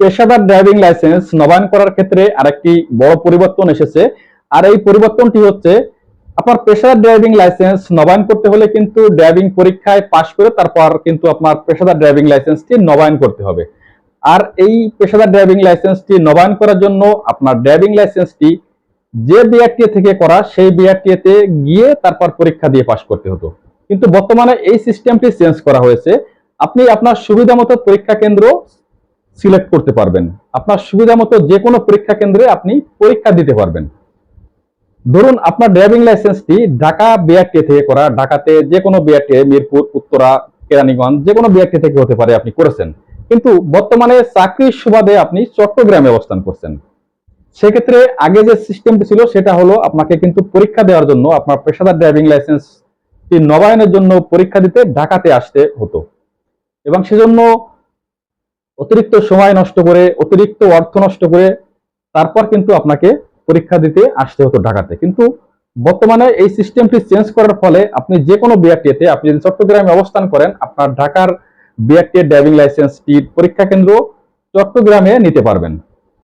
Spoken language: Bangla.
পেশাদার ড্রাইভিং লাইসেন্স নবায়ন করার ক্ষেত্রে আরেকটি বড় পরিবর্তন এসেছে। আর এই পরিবর্তনটি হচ্ছে, আপনার পেশাদার ড্রাইভিং লাইসেন্স নবায়ন করতে হলে কিন্তু ড্রাইভিং পরীক্ষায় পাশ করে তারপর কিন্তু আপনার পেশাদার ড্রাইভিং লাইসেন্সটি নবায়ন করতে হবে। আর এই পেশাদার ড্রাইভিং লাইসেন্সটি নবায়ন করার জন্য আপনার ড্রাইভিং লাইসেন্সটি যে বিআরটিএ থেকে করা, সেই বিআরটিএ তে গিয়ে তারপর পরীক্ষা দিয়ে পাশ করতে হতো। কিন্তু বর্তমানে এই সিস্টেমটি চেঞ্জ করা হয়েছে। আপনি আপনার সুবিধা মতো পরীক্ষা কেন্দ্র সিলেক্ট করতে পারবেন। আপনার সুবিধা মতো যে কোনো পরীক্ষা কেন্দ্রে আপনি পরীক্ষা দিতে পারবেন। ধরুন আপনার ড্রাইভিং লাইসেন্সটি ঢাকা বিআরটি থেকে করা, ঢাকাতে যে কোনো বিআরটি মিরপুর, উত্তরা, কেরানীগঞ্জ যে কোনো বিআরটি থেকে হতে পারে আপনি করেছেন। কিন্তু বর্তমানে চাকরির সুবাদে আপনি চট্টগ্রামে অবস্থান করছেন। সেক্ষেত্রে আগে যে সিস্টেমটি ছিল, সেটা হলো আপনাকে কিন্তু পরীক্ষা দেওয়ার জন্য আপনার পেশাদার ড্রাইভিং লাইসেন্স নবায়নের জন্য পরীক্ষা দিতে ঢাকাতে আসতে হতো। এবং সেজন্য অতিরিক্ত সময় নষ্ট করে, অতিরিক্ত অর্থ নষ্ট করে তারপর কিন্তু আপনাকে পরীক্ষা দিতে আসতে হতো ঢাকাতে। কিন্তু বর্তমানে এই সিস্টেমটি চেঞ্জ করার ফলে আপনি যে কোনো বিআরটিএতে আপনি যদি চট্টগ্রামে অবস্থান করেন, আপনার ঢাকার বিআরটিএ ড্রাইভিং লাইসেন্সটি পরীক্ষা কেন্দ্র চট্টগ্রামে নিতে পারবেন।